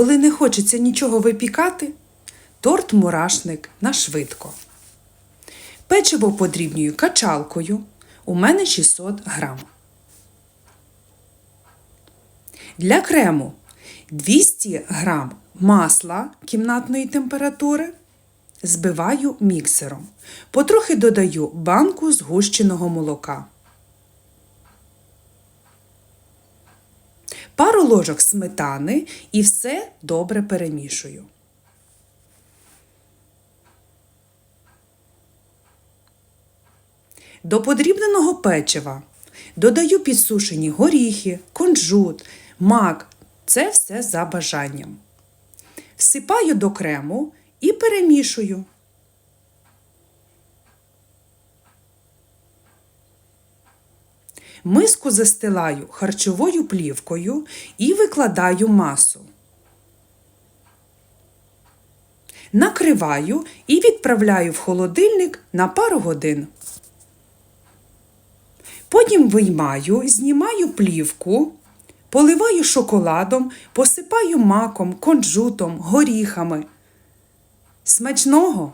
Коли не хочеться нічого випікати, торт мурашник на швидко. Печиво подрібнюю качалкою. У мене 600 грам. Для крему 200 грам масла кімнатної температури. Збиваю міксером. Потрохи додаю банку згущеного молока. Пару ложок сметани і все добре перемішую. До подрібненого печива додаю підсушені горіхи, кунжут, мак. Це все за бажанням. Всипаю до крему і перемішую. Миску застилаю харчовою плівкою і викладаю масу. Накриваю і відправляю в холодильник на пару годин. Потім виймаю, знімаю плівку, поливаю шоколадом, посипаю маком, конджутом, горіхами. Смачного!